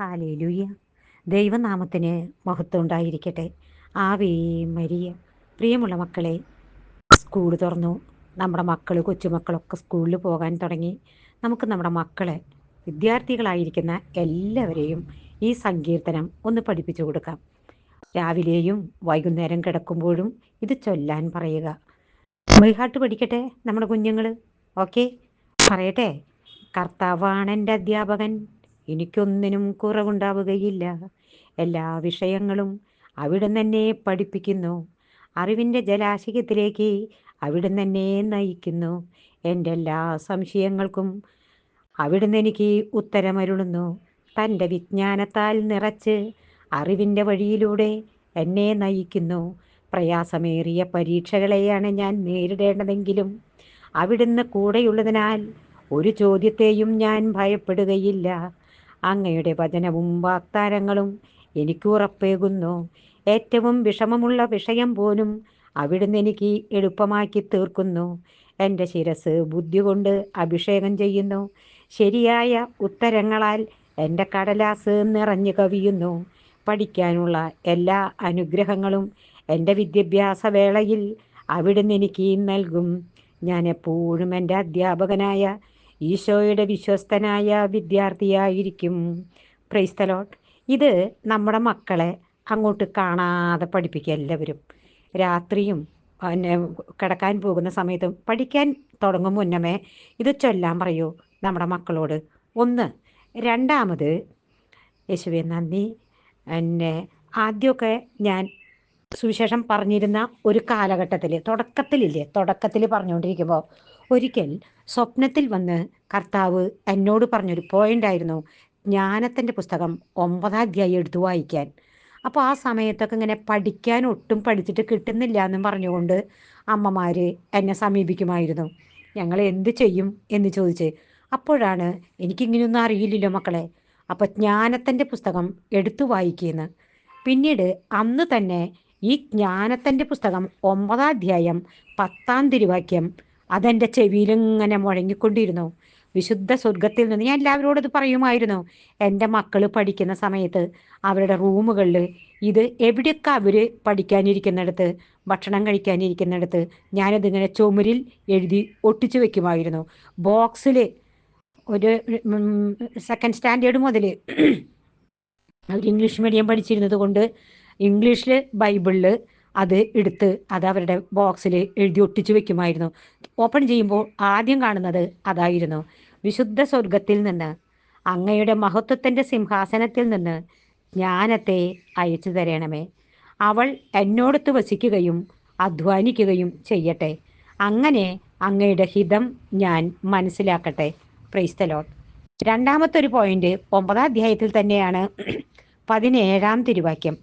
Hallelujah. ദൈവനാമത്തിന് മഹത്വം ഉണ്ടായിരിക്കട്ടെ. Ave Maria. പ്രിയമുള്ള മക്കളെ സ്കൂൾ തുറന്നു. നമ്മുടെ മക്കൾ കൊച്ചുമക്കളൊക്കെ സ്കൂളിൽ പോകാൻ തുടങ്ങി. നമുക്ക് നമ്മുടെ മക്കളെ വിദ്യാർത്ഥികളായിരിക്കുന്ന എല്ലാവരെയും ഈ സങ്കീർത്തനം ഒന്ന് പഠിപ്പിച്ചു കൊടുക്കാം. രാവിലെയും വൈകുന്നേരം കിടക്കുമ്പോഴും ഇത് ചൊല്ലാൻ പറയുക. മൈഹാട്ട് പഠിക്കട്ടെ നമ്മുടെ കുഞ്ഞുങ്ങൾ ഓക്കെ. പറയട്ടെ. കർത്താവാണ് എന്റെ അധ്യാപകൻ. എനിക്കൊന്നിനും കുറവുണ്ടാവുകയില്ല. എല്ലാ വിഷയങ്ങളും അവിടുന്ന് എന്നെ പഠിപ്പിക്കുന്നു. അറിവിന്റെ ജലാശയത്തിലേക്ക് അവിടുന്ന് എന്നെ നയിക്കുന്നു. എന്റെ എല്ലാ സംശയങ്ങൾക്കും അവിടുന്ന് എനിക്ക് ഉത്തരമരുളുന്നു. തന്റെ വിജ്ഞാനത്താൽ നിറച്ച് അറിവിന്റെ വഴിയിലൂടെ എന്നെ നയിക്കുന്നു. പ്രയാസമേറിയ പരീക്ഷകളെയാണ് ഞാൻ നേരിടേണ്ടതെങ്കിലും അവിടുന്ന് കൂടെയുള്ളതിനാൽ ഒരു ചോദ്യത്തെയും ഞാൻ ഭയപ്പെടുകയില്ല. അങ്ങയുടെ വചനവും വാഗ്ദാനങ്ങളും എനിക്ക് ഉറപ്പേകുന്നു. ഏറ്റവും വിഷമമുള്ള വിഷയം പോലും അവിടുന്ന് എനിക്ക് എളുപ്പമാക്കി തീർക്കുന്നു. എന്റെ ശിരസ് ബുദ്ധി കൊണ്ട് അഭിഷേകം ചെയ്യുന്നു. ശരിയായ ഉത്തരങ്ങളാൽ എന്റെ കടലാസ് നിറഞ്ഞു കവിയുന്നു. പഠിക്കാനുള്ള എല്ലാ അനുഗ്രഹങ്ങളും എന്റെ വിദ്യാഭ്യാസ വേളയിൽ അവിടുന്ന് എനിക്ക് നൽകും. ഞാൻ എപ്പോഴും എന്റെ അധ്യാപകനായ ഈശോയുടെ വിശ്വസ്തനായ വിദ്യാർത്ഥിയായിരിക്കും. പ്രൈസ്തലോട്ട് ഇത് നമ്മുടെ മക്കളെ അങ്ങോട്ട് കാണാതെ പഠിപ്പിക്കുക എല്ലാവരും. രാത്രിയും പിന്നെ കിടക്കാൻ പോകുന്ന സമയത്തും പഠിക്കാൻ തുടങ്ങും മുന്നമേ ഇത് ചൊല്ലാൻ പറയൂ നമ്മുടെ മക്കളോട്. ഒന്ന് രണ്ടാമത് യേശുവെ നന്ദി. എന്നെ ആദ്യമൊക്കെ ഞാൻ സുവിശേഷം പറഞ്ഞിരുന്ന ഒരു കാലഘട്ടത്തിൽ തുടക്കത്തിലില്ലേ തുടക്കത്തിൽ പറഞ്ഞുകൊണ്ടിരിക്കുമ്പോൾ ഒരിക്കൽ സ്വപ്നത്തിൽ വന്ന് കർത്താവ് എന്നോട് പറഞ്ഞൊരു പോയിന്റ് ആയിരുന്നു. ജ്ഞാനത്തിന്റെ പുസ്തകം ഒമ്പതാം അധ്യായം എടുത്തു വായിക്കാൻ. അപ്പോൾ ആ സമയത്തൊക്കെ ഇങ്ങനെ പഠിക്കാൻ ഒട്ടും പഠിച്ചിട്ട് കിട്ടുന്നില്ല എന്നും പറഞ്ഞുകൊണ്ട് അമ്മമാർ എന്നെ സമീപിക്കുമായിരുന്നു. ഞങ്ങൾ എന്ത് ചെയ്യും? എന്ന് ചോദിച്ച്. അപ്പോഴാണ് എനിക്കിങ്ങനെയൊന്നും അറിയില്ലല്ലോ മക്കളെ. അപ്പോൾ ജ്ഞാനത്തിന്റെ പുസ്തകം എടുത്തു വായിക്കുന്നു. പിന്നീട് അന്ന് തന്നെ ഈ ജ്ഞാനത്തിന്റെ പുസ്തകം ഒമ്പതാം അധ്യായം പത്താം തിരുവാക്യം അതെന്റെ ചെവിയിലിങ്ങനെ മുഴങ്ങിക്കൊണ്ടിരുന്നു. വിശുദ്ധ സ്വർഗത്തിൽ നിന്ന് ഞാൻ എല്ലാവരോടും ഇത് പറയുമായിരുന്നു. എന്റെ മക്കൾ പഠിക്കുന്ന സമയത്ത് അവരുടെ റൂമുകളിൽ ഇത് എവിടെയൊക്കെ അവർ പഠിക്കാനിരിക്കുന്നിടത്ത് ഭക്ഷണം കഴിക്കാനിരിക്കുന്നിടത്ത് ഞാനതിങ്ങനെ ചുമരിൽ എഴുതി ഒട്ടിച്ചു വെക്കുമായിരുന്നു. ബോക്സിൽ ഒരു സെക്കൻഡ് സ്റ്റാൻഡേർഡ് മുതൽ അവർ ഇംഗ്ലീഷ് മീഡിയം പഠിച്ചിരുന്നത് കൊണ്ട് ഇംഗ്ലീഷിൽ ബൈബിളിൽ അത് എടുത്ത് അത് അവരുടെ ബോക്സിൽ എഴുതി ഒട്ടിച്ചു വെക്കുമായിരുന്നു. ഓപ്പൺ ചെയ്യുമ്പോൾ ആദ്യം കാണുന്നത് അതായിരുന്നു. വിശുദ്ധ സ്വർഗത്തിൽ നിന്ന് അങ്ങയുടെ മഹത്വത്തിന്റെ സിംഹാസനത്തിൽ നിന്ന് ജ്ഞാനത്തെ അയച്ചു തരണമേ. അവൾ എന്നോടത്ത് വസിക്കുകയും അധ്വാനിക്കുകയും ചെയ്യട്ടെ. അങ്ങനെ അങ്ങയുടെ ഹിതം ഞാൻ മനസ്സിലാക്കട്ടെ. പ്രൈസ്തലോട്ട് രണ്ടാമത്തെ ഒരു പോയിന്റ് ഒമ്പതാം അധ്യായത്തിൽ തന്നെയാണ് പതിനേഴാം തിരുവാക്യം.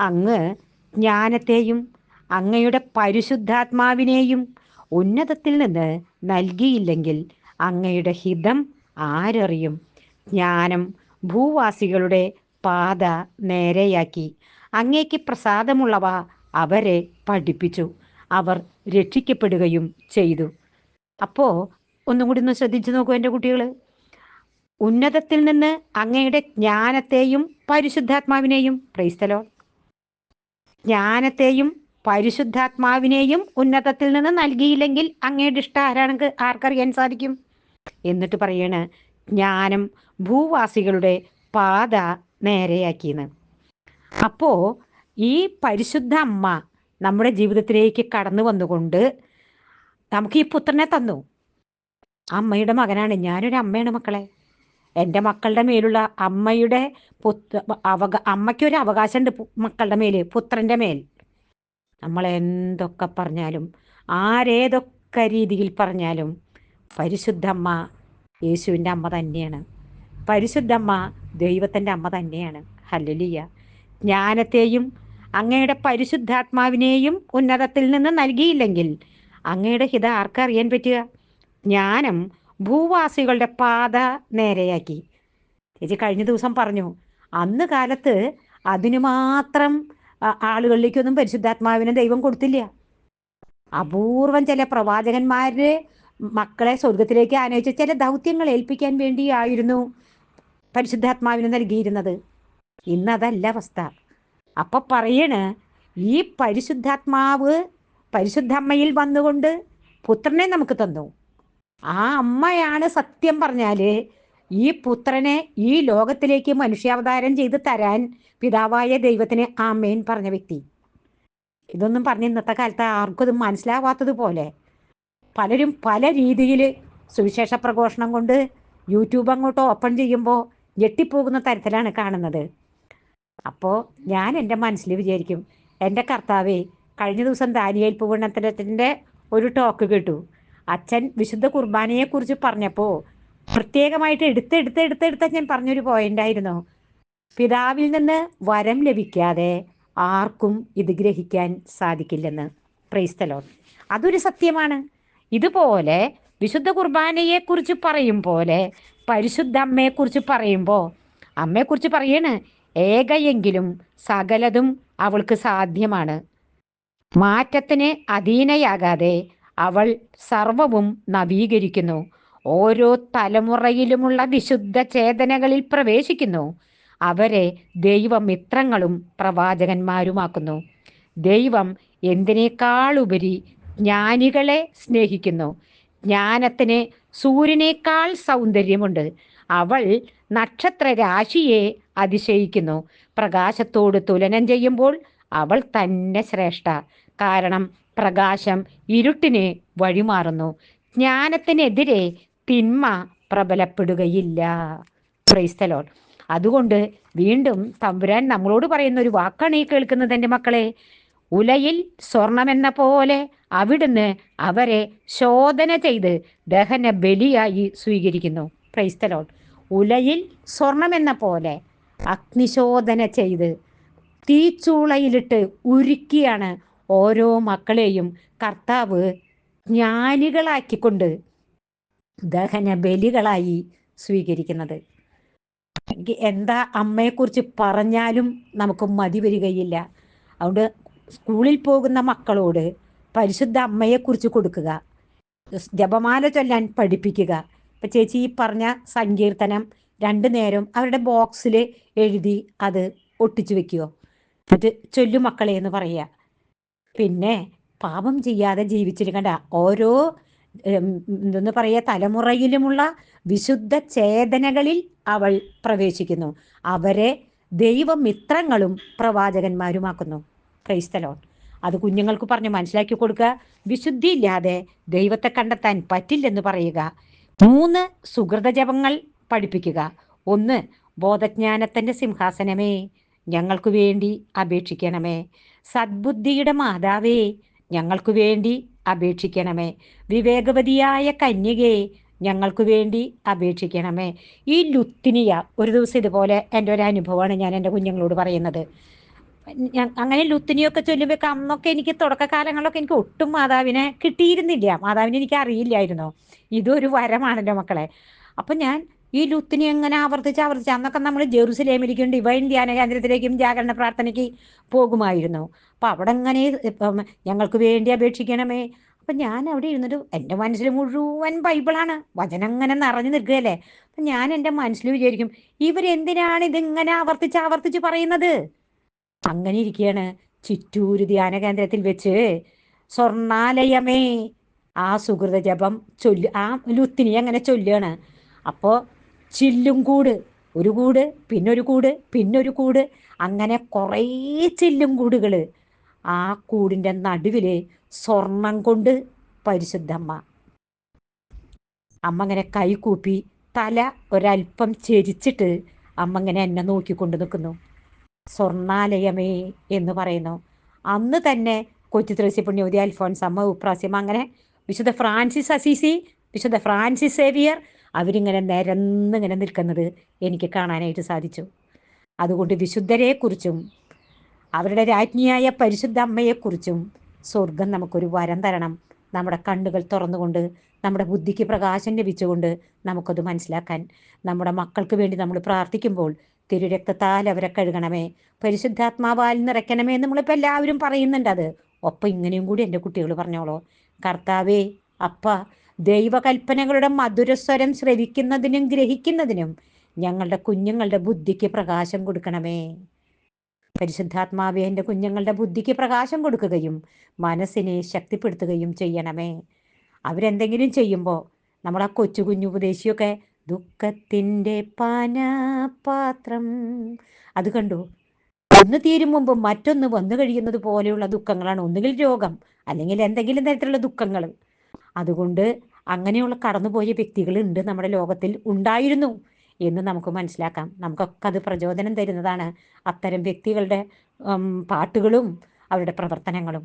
അങ്ങ് ജ്ഞാനത്തെയും അങ്ങയുടെ പരിശുദ്ധാത്മാവിനെയും ഉന്നതത്തിൽ നിന്ന് നൽകിയില്ലെങ്കിൽ അങ്ങയുടെ ഹിതം ആരറിയും? ജ്ഞാനം ഭൂവാസികളുടെ പാത നേരെയാക്കി. അങ്ങേക്ക് പ്രസാദമുള്ളവ അവരെ പഠിപ്പിച്ചു. അവർ രക്ഷിക്കപ്പെടുകയും ചെയ്തു. അപ്പോൾ ഒന്നും കൂടി ഒന്ന് ശ്രദ്ധിച്ചു നോക്കൂ എന്റെ കുട്ടികൾ ഉന്നതത്തിൽ നിന്ന് അങ്ങയുടെ ജ്ഞാനത്തെയും പരിശുദ്ധാത്മാവിനെയും പ്രൈസ്തലോ ജ്ഞാനത്തെയും പരിശുദ്ധാത്മാവിനെയും ഉന്നതത്തിൽ നിന്ന് നൽകിയില്ലെങ്കിൽ അങ്ങയുടെ ഇഷ്ടം ആരാണെങ്കിൽ ആർക്കറിയാൻ സാധിക്കും? എന്നിട്ട് പറയാണ് ജ്ഞാനം ഭൂവാസികളുടെ പാത നേരെയാക്കിയെന്ന് അപ്പോ ഈ പരിശുദ്ധ അമ്മ നമ്മുടെ ജീവിതത്തിലേക്ക് കടന്നു വന്നുകൊണ്ട് നമുക്ക് ഈ പുത്രനെ തന്നു. അമ്മയുടെ മകനാണ്. ഞാനൊരു അമ്മയാണ് മക്കളെ. എന്റെ മക്കളുടെ മേലുള്ള അമ്മയുടെ പുത്ര അവക അമ്മയ്ക്കൊരു അവകാശമുണ്ട് മക്കളുടെ മേൽ പുത്രന്റെ മേൽ. നമ്മൾ എന്തൊക്കെ പറഞ്ഞാലും ആരേതൊക്കെ രീതിയിൽ പറഞ്ഞാലും പരിശുദ്ധമ്മ യേശുവിന്റെ അമ്മ തന്നെയാണ്. പരിശുദ്ധമ്മ ദൈവത്തിന്റെ അമ്മ തന്നെയാണ്. ഹല്ലലിയ. ജ്ഞാനത്തെയും അങ്ങയുടെ പരിശുദ്ധാത്മാവിനെയും ഉന്നതത്തിൽ നിന്ന് നൽകിയില്ലെങ്കിൽ അങ്ങയുടെ ഹിത ആർക്കറിയാൻ പറ്റുക? ജ്ഞാനം ഭൂവാസികളുടെ പാത നേരെയാക്കി. ചേച്ചി കഴിഞ്ഞ ദിവസം പറഞ്ഞു അന്ന് കാലത്ത് അതിനു മാത്രം ആളുകളിലേക്കൊന്നും പരിശുദ്ധാത്മാവിനെ ദൈവം കൊടുത്തില്ല. അപൂർവം ചില പ്രവാചകന്മാരുടെ മക്കളെ സ്വർഗത്തിലേക്ക് ആനയിച്ച ചില ദൗത്യങ്ങൾ ഏൽപ്പിക്കാൻ വേണ്ടിയായിരുന്നു പരിശുദ്ധാത്മാവിന് നൽകിയിരുന്നത്. ഇന്നതല്ല അവസ്ഥ. അപ്പൊ പറയണ് ഈ പരിശുദ്ധാത്മാവ് പരിശുദ്ധമ്മയിൽ വന്നുകൊണ്ട് പുത്രനെ നമുക്ക് തന്നു. ആ അമ്മയാണ് സത്യം പറഞ്ഞാൽ ഈ പുത്രനെ ഈ ലോകത്തിലേക്ക് മനുഷ്യാവതാരം ചെയ്ത് തരാൻ പിതാവായ ദൈവത്തിന് ആമേൻ പറഞ്ഞ വ്യക്തി. ഇതൊന്നും പറഞ്ഞ് ഇന്നത്തെ കാലത്ത് ആർക്കും ഇത് മനസ്സിലാവാത്തതുപോലെ പലരും പല രീതിയിൽ സുവിശേഷ പ്രഘോഷണം കൊണ്ട് യൂട്യൂബ് അങ്ങോട്ട് ഓപ്പൺ ചെയ്യുമ്പോൾ ഞെട്ടിപ്പോകുന്ന തരത്തിലാണ് കാണുന്നത്. അപ്പോൾ ഞാൻ എന്റെ മനസ്സിൽ വിചാരിക്കും എന്റെ കർത്താവേ കഴിഞ്ഞ ദിവസം ദാനിയേൽ പൂവണ്ണത്തിന്റെ ഒരു ടോക്ക് കേട്ടു. അച്ഛൻ വിശുദ്ധ കുർബാനയെക്കുറിച്ച് പറഞ്ഞപ്പോൾ പ്രത്യേകമായിട്ട് എടുത്ത് എടുത്ത് എടുത്ത് എടുത്ത് ഞാൻ പറഞ്ഞൊരു പോയിന്റായിരുന്നു പിതാവിൽ നിന്ന് വരം ലഭിക്കാതെ ആർക്കും ഇത് ഗ്രഹിക്കാൻ സാധിക്കില്ലെന്ന്. പ്രൈസ്തലോ അതൊരു സത്യമാണ്. ഇതുപോലെ വിശുദ്ധ കുർബാനയെക്കുറിച്ച് പറയും പോലെ പരിശുദ്ധ അമ്മയെക്കുറിച്ച് പറയുമ്പോൾ അമ്മയെക്കുറിച്ച് പറയണ് ഏകയെങ്കിലും സകലതും അവൾക്ക് സാധ്യമാണ്. മാറ്റത്തിന് അധീനയാകാതെ അവൾ സർവവും നവീകരിക്കുന്നു. ഓരോ തലമുറയിലുമുള്ള വിശുദ്ധ ചേതനകളിൽ പ്രവേശിക്കുന്നു. അവരെ ദൈവമിത്രങ്ങളും പ്രവാചകന്മാരുമാക്കുന്നു. ദൈവം എന്തിനേക്കാളുപരി ജ്ഞാനികളെ സ്നേഹിക്കുന്നു. ജ്ഞാനത്തിന് സൂര്യനേക്കാൾ സൗന്ദര്യമുണ്ട്. അവൾ നക്ഷത്ര രാശിയെ അതിശയിക്കുന്നു. പ്രകാശത്തോട് തുലനം ചെയ്യുമ്പോൾ അവൾ തന്നെ ശ്രേഷ്ഠ. കാരണം പ്രകാശം ഇരുട്ടിനെ വഴിമാറുന്നു. ജ്ഞാനത്തിനെതിരെ തിന്മ പ്രബലപ്പെടുകയില്ല. ക്രൈസ്തലോൺ അതുകൊണ്ട് വീണ്ടും തമ്പുരാൻ നമ്മളോട് പറയുന്ന ഒരു വാക്കാണ് ഈ കേൾക്കുന്നത് എന്റെ മക്കളെ. ഉലയിൽ സ്വർണമെന്ന പോലെ അവിടുന്ന് അവരെ ശോധന ചെയ്ത് ദഹന ബലിയായി സ്വീകരിക്കുന്നു. ക്രൈസ്തലോൺ ഉലയിൽ സ്വർണമെന്ന പോലെ അഗ്നിശോധന ചെയ്ത് തീച്ചൂളയിലിട്ട് ഉരുക്കിയാണ് ഓരോ മക്കളെയും കർത്താവ് ജ്ഞാനികളാക്കിക്കൊണ്ട് ദഹന ബലികളായി സ്വീകരിക്കുന്നത് എന്താ അമ്മയെക്കുറിച്ച് പറഞ്ഞാലും നമുക്ക് മതി വരികയില്ല. അതുകൊണ്ട് സ്കൂളിൽ പോകുന്ന മക്കളോട് പരിശുദ്ധ അമ്മയെക്കുറിച്ച് കൊടുക്കുക. ജപമാല ചൊല്ലാൻ പഠിപ്പിക്കുക. ഇപ്പം ചേച്ചി ഈ പറഞ്ഞ സങ്കീർത്തനം രണ്ടു നേരം അവരുടെ ബോക്സിൽ എഴുതി അത് ഒട്ടിച്ചു വെക്കുകയോ എന്നിട്ട് ചൊല്ലു മക്കളെ എന്ന് പറയുക. പിന്നെ പാപം ചെയ്യാതെ ജീവിച്ചിരിക്കേണ്ട ഓരോ എന്തെന്ന് പറയുക തലമുറയിലുമുള്ള വിശുദ്ധ ചേതനകളിൽ അവൾ പ്രവേശിക്കുന്നു. അവരെ ദൈവമിത്രങ്ങളും പ്രവാചകന്മാരുമാക്കുന്നു. ക്രൈസ്തലോൺ അത് കുഞ്ഞുങ്ങൾക്ക് പറഞ്ഞ് മനസ്സിലാക്കി കൊടുക്കുക. വിശുദ്ധിയില്ലാതെ ദൈവത്തെ കണ്ടെത്താൻ പറ്റില്ലെന്ന് പറയുക. മൂന്ന് സുഹൃത ജപങ്ങൾ പഠിപ്പിക്കുക. ഒന്ന് ബോധജ്ഞാനത്തിന്റെ സിംഹാസനമേ. ഞങ്ങൾക്ക് വേണ്ടി അപേക്ഷിക്കണമേ. സദ്ബുദ്ധിയുടെ മാതാവേ ഞങ്ങൾക്കു വേണ്ടി അപേക്ഷിക്കണമേ. വിവേകവതിയായ കന്യകയെ ഞങ്ങൾക്ക് വേണ്ടി അപേക്ഷിക്കണമേ. ഈ ലുത്തിനിയ ഒരു ദിവസം ഇതുപോലെ എന്റെ ഒരു അനുഭവമാണ് ഞാൻ എന്റെ കുഞ്ഞുങ്ങളോട് പറയുന്നത്. അങ്ങനെ ലുത്തിനിയൊക്കെ ചൊല്ലുമ്പോൾ അന്നൊക്കെ എനിക്ക് തുടക്കകാലങ്ങളിലൊക്കെ എനിക്ക് ഒട്ടും മാതാവിനെ കിട്ടിയിരുന്നില്ല. മാതാവിനെ എനിക്ക് അറിയില്ലായിരുന്നു. ഇതൊരു വരമാണല്ലോ മക്കളെ. അപ്പം ഞാൻ ഈ ലുത്തിനെ എങ്ങനെ ആവർത്തിച്ച് ആവർത്തിച്ച്? അന്നൊക്കെ നമ്മൾ ജെറുസലേമിലേക്കും ഡിവൈൻ ധ്യാന കേന്ദ്രത്തിലേക്കും ജാഗരണ പ്രാർത്ഥനയ്ക്ക് പോകുമായിരുന്നു. അപ്പം അവിടെ എങ്ങനെ ഞങ്ങൾക്ക് വേണ്ടി അപേക്ഷിക്കണമേ? അപ്പം ഞാൻ അവിടെ ഇരുന്നിട്ട് എന്റെ മനസ്സിൽ മുഴുവൻ ബൈബിളാണ്. വചനം ഇങ്ങനെ നിറഞ്ഞു നിൽക്കുകയല്ലേ? അപ്പം ഞാൻ എന്റെ മനസ്സിൽ വിചാരിക്കും ഇവരെന്തിനാണ് ഇതിങ്ങനെ ആവർത്തിച്ച് ആവർത്തിച്ച് പറയുന്നത്? അങ്ങനെ ഇരിക്കുകയാണ് ചിറ്റൂര് ധ്യാന കേന്ദ്രത്തിൽ വെച്ച് സ്വർണാലയമേ ആ സുഹൃത ജപം ചൊല്ലു ആ ലുത്തിനി അങ്ങനെ ചൊല്ലുകയാണ് അപ്പോൾ ചില്ലും കൂട്. ഒരു കൂട് പിന്നൊരു കൂട് പിന്നൊരു കൂട്. അങ്ങനെ കുറേ ചില്ലും കൂടുകൾ ആ കൂടിന്റെ നടുവിൽ സ്വർണം കൊണ്ട് പരിശുദ്ധമ്മ. അമ്മ അങ്ങനെ കൈകൂപ്പി തല ഒരൽപ്പം ചെരിച്ചിട്ട് അമ്മ ഇങ്ങനെ എന്നെ നോക്കിക്കൊണ്ട് നിൽക്കുന്നു. സ്വർണാലയമേ എന്ന് പറയുന്നു. അന്ന് തന്നെ കൊച്ചു തുളസി പുണ്യവതി അൽഫോൻസ് അമ്മ ഉപ്രാസ്യമ്മ അങ്ങനെ വിശുദ്ധ ഫ്രാൻസിസ് അസീസി വിശുദ്ധ ഫ്രാൻസിസ് സേവിയർ അവരിങ്ങനെ നിരന്നിങ്ങനെ നിൽക്കുന്നത് എനിക്ക് കാണാനായിട്ട് സാധിച്ചു. അതുകൊണ്ട് വിശുദ്ധരെക്കുറിച്ചും അവരുടെ രാജ്ഞിയായ പരിശുദ്ധ അമ്മയെക്കുറിച്ചും സ്വർഗം നമുക്കൊരു വരം തരണം. നമ്മുടെ കണ്ണുകൾ തുറന്നുകൊണ്ട് നമ്മുടെ ബുദ്ധിക്ക് പ്രകാശം ലഭിച്ചുകൊണ്ട് നമുക്കത് മനസ്സിലാക്കാൻ നമ്മുടെ മക്കൾക്ക് വേണ്ടി നമ്മൾ പ്രാർത്ഥിക്കുമ്പോൾ തിരുരക്തത്താൽ അവരെ കഴുകണമേ പരിശുദ്ധാത്മാവാൽ നിറയ്ക്കണമേ എന്ന് നമ്മളിപ്പോൾ എല്ലാവരും പറയുന്നുണ്ട് അത്. ഒപ്പം ഇങ്ങനെയും കൂടി എന്റെ കുട്ടികൾ പറഞ്ഞോളോ. കർത്താവേ അപ്പ ദൈവകൽപ്പനകളുടെ മധുരസ്വരം ശ്രവിക്കുന്നതിനും ഗ്രഹിക്കുന്നതിനും ഞങ്ങളുടെ കുഞ്ഞുങ്ങളുടെ ബുദ്ധിക്ക് പ്രകാശം കൊടുക്കണമേ. പരിശുദ്ധാത്മാവെ എന്റെ കുഞ്ഞുങ്ങളുടെ ബുദ്ധിക്ക് പ്രകാശം കൊടുക്കുകയും മനസ്സിനെ ശക്തിപ്പെടുത്തുകയും ചെയ്യണമേ. അവരെന്തെങ്കിലും ചെയ്യുമ്പോൾ നമ്മൾ ആ കൊച്ചു കുഞ്ഞു ഉപദേശിയൊക്കെ ദുഃഖത്തിന്റെ പാനപാത്രം അത് കണ്ടു. ഒന്ന് തീരും മുമ്പ് മറ്റൊന്ന് വന്നു കഴിയുന്നത് പോലെയുള്ള ദുഃഖങ്ങളാണ്. ഒന്നുകിൽ രോഗം അല്ലെങ്കിൽ എന്തെങ്കിലും തരത്തിലുള്ള ദുഃഖങ്ങൾ. അതുകൊണ്ട് അങ്ങനെയുള്ള കടന്നുപോയ വ്യക്തികൾ ഉണ്ട് നമ്മുടെ ലോകത്തിൽ ഉണ്ടായിരുന്നു എന്ന് നമുക്ക് മനസ്സിലാക്കാം. നമുക്കൊക്കെ അത് പ്രചോദനം തരുന്നതാണ് അത്തരം വ്യക്തികളുടെ പാട്ടുകളും അവരുടെ പ്രവർത്തനങ്ങളും.